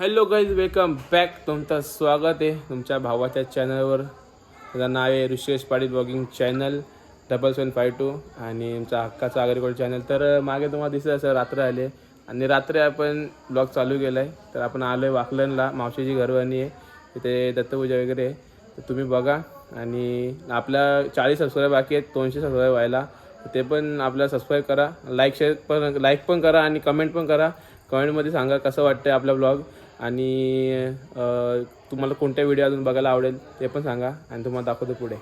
Hello guys welcome back तुमचं स्वागत आहे तुमच्या भावाच्या चॅनलवर माझं नाव आहे Rushesh Patil vlogging channel double seven five two आणि तुमचा हक्काचा आगरीकोड चॅनल तर मागे तुम्हाला दिसत असं रात्र आले आणि रात्री आपण ब्लॉग चालू केला आहे तर आपण आलो आहे वाकलनला मावशीची घरवाणी आहे. तिथे दत्तपूजा वगैरे आहे. तर तुम्ही बघा. आणि आपल्या चाळीस सबस्क्राईब बाकी आहेत दोनशे सबस्क्राईब व्हायला. ते पण आपल्याला सबस्क्राईब करा. लाईक शेअर पण लाईक पण करा आणि कमेंट पण करा. कमेंटमध्ये सांगा कसं वाटतं आपला ब्लॉग आणि तुम्हाला कोणत्या व्हिडिओ अजून बघायला आवडेल ते पण सांगा आणि तुम्हाला दाखवतो पुढे.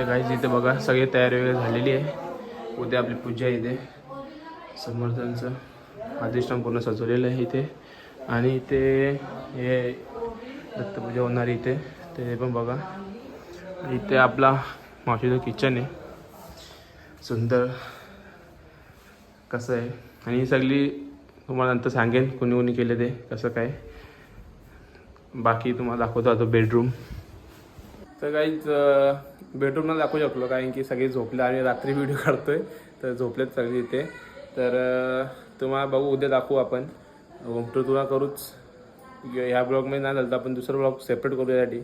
तर काही इथे बघा सगळी तयारी वगैरे झालेली आहे. उद्या आपली पूजा आहे इथे. समर्थांचं अधिष्ठान पूर्ण सजवलेलं आहे इथे. आणि इथे हे दत्तपूजा होणारी इथे. ते पण बघा. इथे आपला मावशीचं किचन आहे. सुंदर. कसं आहे? आणि ही सगळी तुम्हाला नंतर सांगेन कोणी कोणी केले ते कसं काय. बाकी तुम्हाला दाखवतो आता बेडरूम तर काहीच बेडरूमला दाखवू शकलो कारण की सगळे झोपले आणि रात्री व्हिडिओ काढतोय तर झोपलेत सगळे इथे. तर तुम्हाला बघू उद्या दाखवू आपण. होम टूर तुला करूच. ह्या ब्लॉगमध्ये नाही झालं तर आपण दुसरा ब्लॉग सेपरेट करू यासाठी.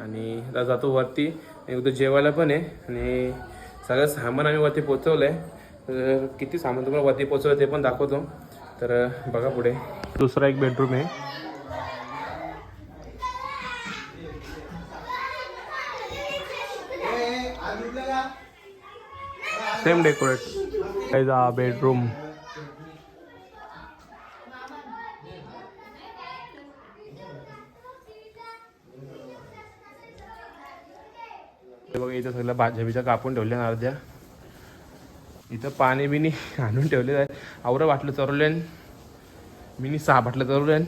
आणि आता जातो वरती. आणि उद्या जेवायला पण आहे. आणि सगळं सामान आम्ही वरती पोचवलं आहे तर किती सामान तुम्हाला वरती पोचवलं ते पण दाखवतो. तर बघा पुढे. दुसरा एक बेडरूम आहे. सेम डेकोरेट काही जा बेडरूम बघा इथं सगळं भाज्या बिज्या कापून ठेवल्या ना अर्ध्या. इथं पाणी बिनी आणून ठेवले आहे. आवरं बाटलं चरवलेन मिनी सहा बाटलं चरवलेन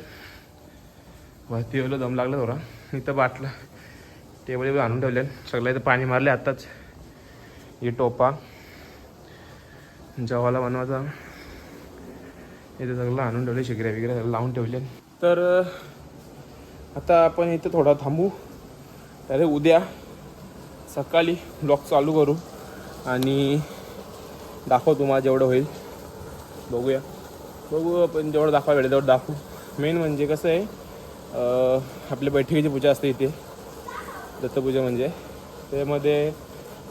वरती येवलं दम लागलं थोडा. इथं बाटलं टेबल आणून ठेवले सगळं इथं पाणी मारले आत्ताच. ही टोपा. जेवायला बनवायचा. इथे सगळं आणून ठेवले शिगऱ्या वगैरे सगळं लावून ठेवले तर आता आपण इथं थोडा थांबू. तर उद्या सकाळी ब्लॉग चालू करू आणि दाखव तुम्हाला जेवढं होईल. बघूया. बघू आपण जेवढं दाखवा वेळ तेवढं दाखवू. मेन म्हणजे कसं आहे आपल्या बैठकीची पूजा असते इथे. दत्तपूजा म्हणजे. त्यामध्ये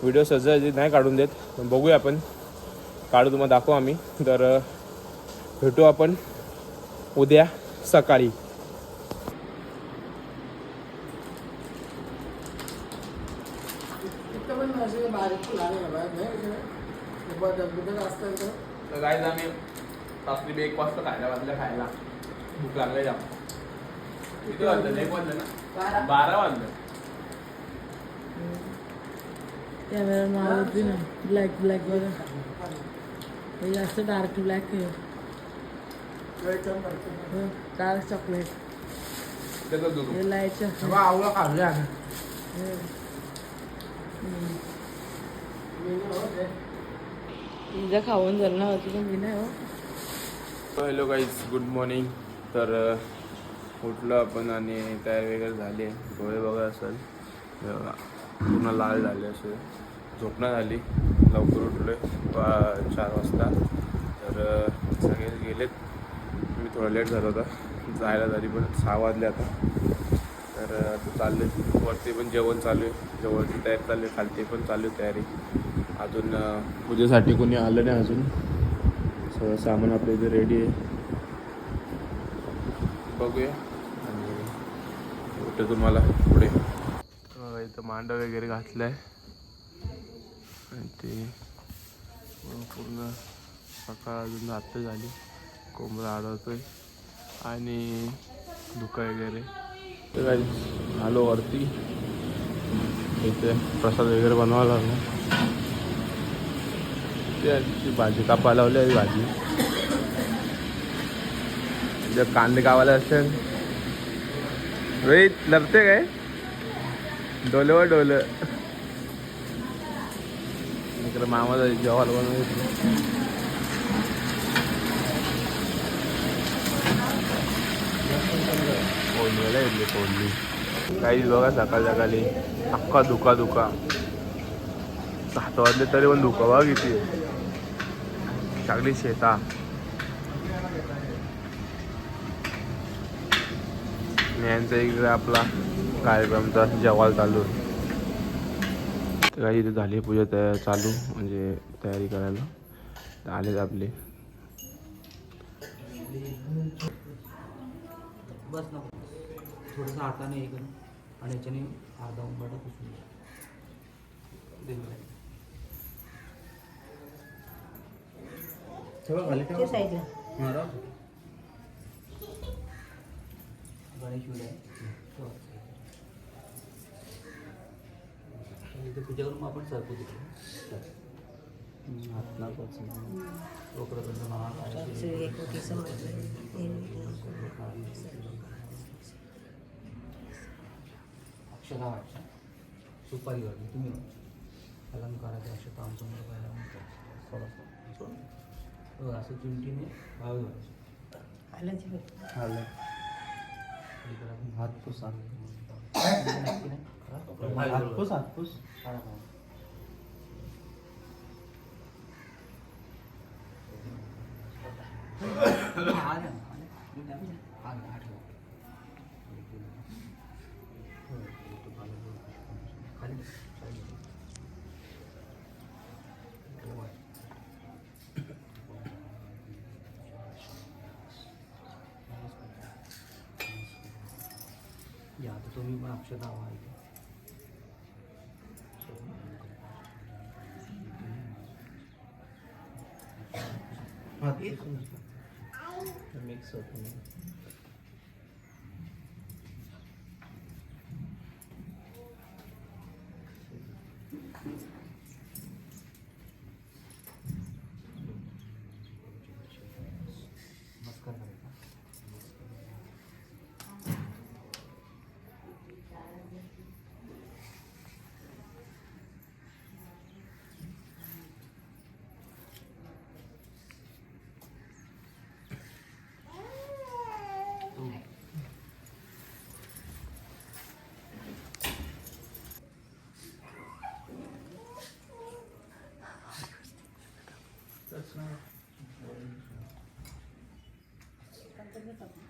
व्हिडिओ सज्ज नाही काढून देत पण बघूया आपण. काढू तुम्हाला दाखवू आम्ही. तर भेटू आपण उद्या सकाळी. आम्ही रात्री एक वाजता खायला वाजल्या खायला. भूक लागले जाम. किती वाजलं एक वाजलं ना? बारा. वाजलं कॅमेरा ब्लॅक ब्लॅक बघा. हे जास्त डार्क ब्लॅक आहे. डार्क चॉकलेट हे लाइट आवळं खाल्लं खाऊन झालं ना होती पण मी नाही हो. हॅलो गाईज गुड मॉर्निंग तर उठलो आपण आणि तयारी वगैरे झाली डोळे बघा असेल. बघा, पूर्ण लाल झाले असे झोपणं झाली. लवकर उठलो आहे चार वाजता. तर सगळे गेलेत. मी थोडा लेट झाला होता. जायला झाली पण सहा वाजले आता. तर चालले वरती पण जेवण चालू आहे. जेवणची तयारी चालू आहे. खालती पण चालू आहे तयारी. अजून पूजेसाठी कोणी आलं नाही अजून. सगळं सामान आपलं इथे रेडी आहे. बघूया. आणि कुठे तुम्हाला पुढे. इथं मांडव वगैरे घातलं आहे आणि ते पूर्ण सकाळ अजून रात्र झाली. कोंबडा आढळतोय आणि धुका वगैरे. तर काही आलो वरती. इथे प्रसाद वगैरे बनवायला लागला. ते ती भाजी कापा लावली आहे भाजी. जर कांदे कावायला असेल रोहित लपते काय? डोलं व डोलं. इकडे मामाचा जेवायला बनवून घेतलं. फोडणीला येतली काही बघा सकाळ सकाळी. अख्खा धुका धुका. सात वाजले तरी पण धुका बघा किती सगळी शेता. यांचा इकडे आपला कार्यक्रमचा जेवाल चालू तर काही इथे झाली पूजा तयार चालू म्हणजे तयारी करायला. आलेत आपले. बस ना. थोडंसं हाताने हे करून आणि याच्याने अर्धा उंबाटा पुसून. सगळं खाली ठेवा. गणेश विडा आहे. ठेवा. आणि इथे पूजा करून मग आपण सरकू तिकडे हात ना रोकडं महाग आहे अक्षता वाटच्या सुपारी वाटली तुम्ही अलंकाराच्या अक्षता आमचं मुलं पाहिला म्हणतो थोडंसं हो, असं चिमटीने भावे व्हायचे हातपूस हातपूस हातपूस. या तर तुम्ही पण अक्षता हवा इथे मिक्स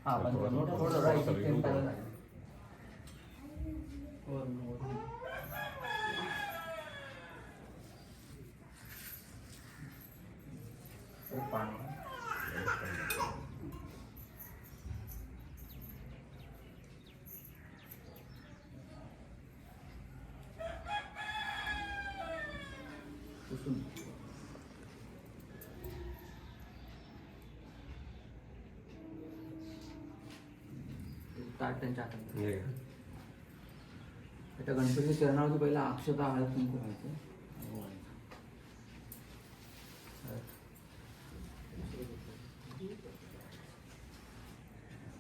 हा पण थोडं right इथे टाकायला लागेल. पाणी. पुसून ताट त्यांच्या हातात आता गणपती चरणावरती पहिला अक्षता हळद कुंकू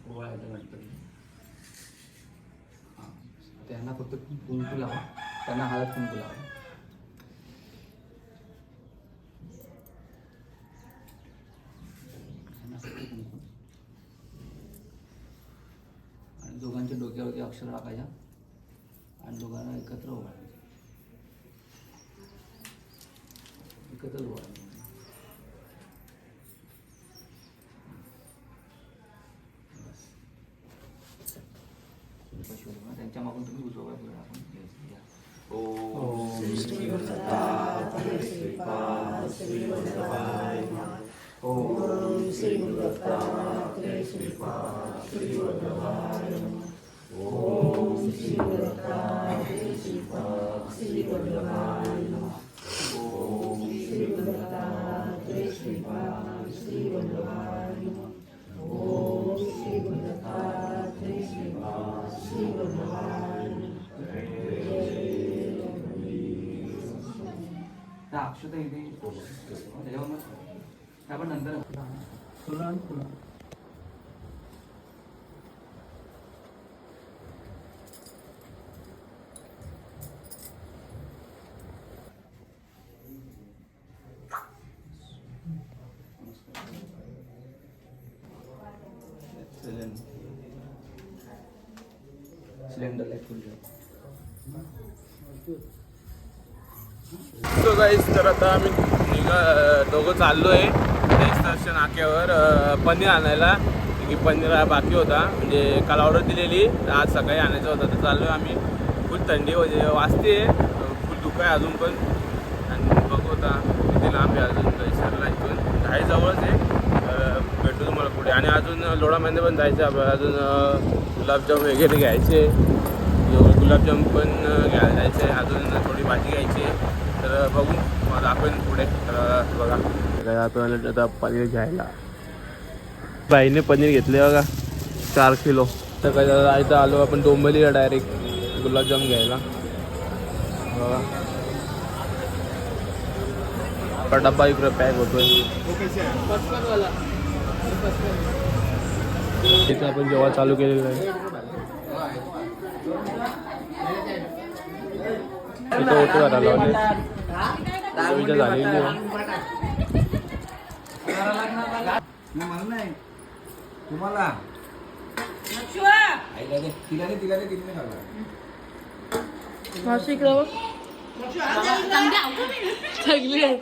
ओवाळायचं गणपती. हां. त्यांना फक्त कुंकू लावा. त्यांना हळद कुंकू लावा त्यांना फक्त कुंकू आणि दोघांच्या डोक्यावरती अक्षर टाकायच्या. आणि दोघांना एकत्र ओवाळायचं एकत्र उभारायचं त्यांच्या मागून तुम्ही उजवा पुढे आपण घ्यायचं. घ्या. त्या अक्षता इथे त्याच्यावर मग ते आपण नंतर फुलं आणि फुलं सिलेंडर आपण नंतर फुलं फुलं तर आता आम्ही दोघं चाललो आहे स्टेशन नाक्यावर पनीर आणायला. की पनीर हा बाकी होता. म्हणजे काल ऑर्डर दिलेली. आज सकाळी आणायचा होता. तर चाललो आम्ही. फुल थंडी म्हणजे वाजते फुल दुःख आहे अजून पण. आणि बघू होता किती लांब आहे अजून. दहीसरला इथून. घाई जवळच आहे. भेटू तुम्हाला पुढे. आणि अजून लोडामध्ये पण जायचं आपल्याला अजून गुलाबजाम वगैरे घ्यायचे. गुलाबजाम पण घ्यायला जायचं आहे अजून थोडी भाजी घ्यायची तर बघू. पुढे. बघा. आपण आता पनीर घ्यायला. बाईने पनीर घेतले बघा चार किलो. तर काय झालं इथं आलो आपण डोंबलीला डायरेक्ट गुलाबजाम घ्यायला. बघा. डब्बा इकडे पॅक होतोय. पचपनवाला इथं आपण जेव्हा चालू केलेलं आहे. इथं ओटो करायला लावले इथं झालेली आहे मी म्हणलं नाही तुम्हाला आईला दे तिला दे तिला दे तिने खाल्ला मावशी इकडं बघ चांगली आहे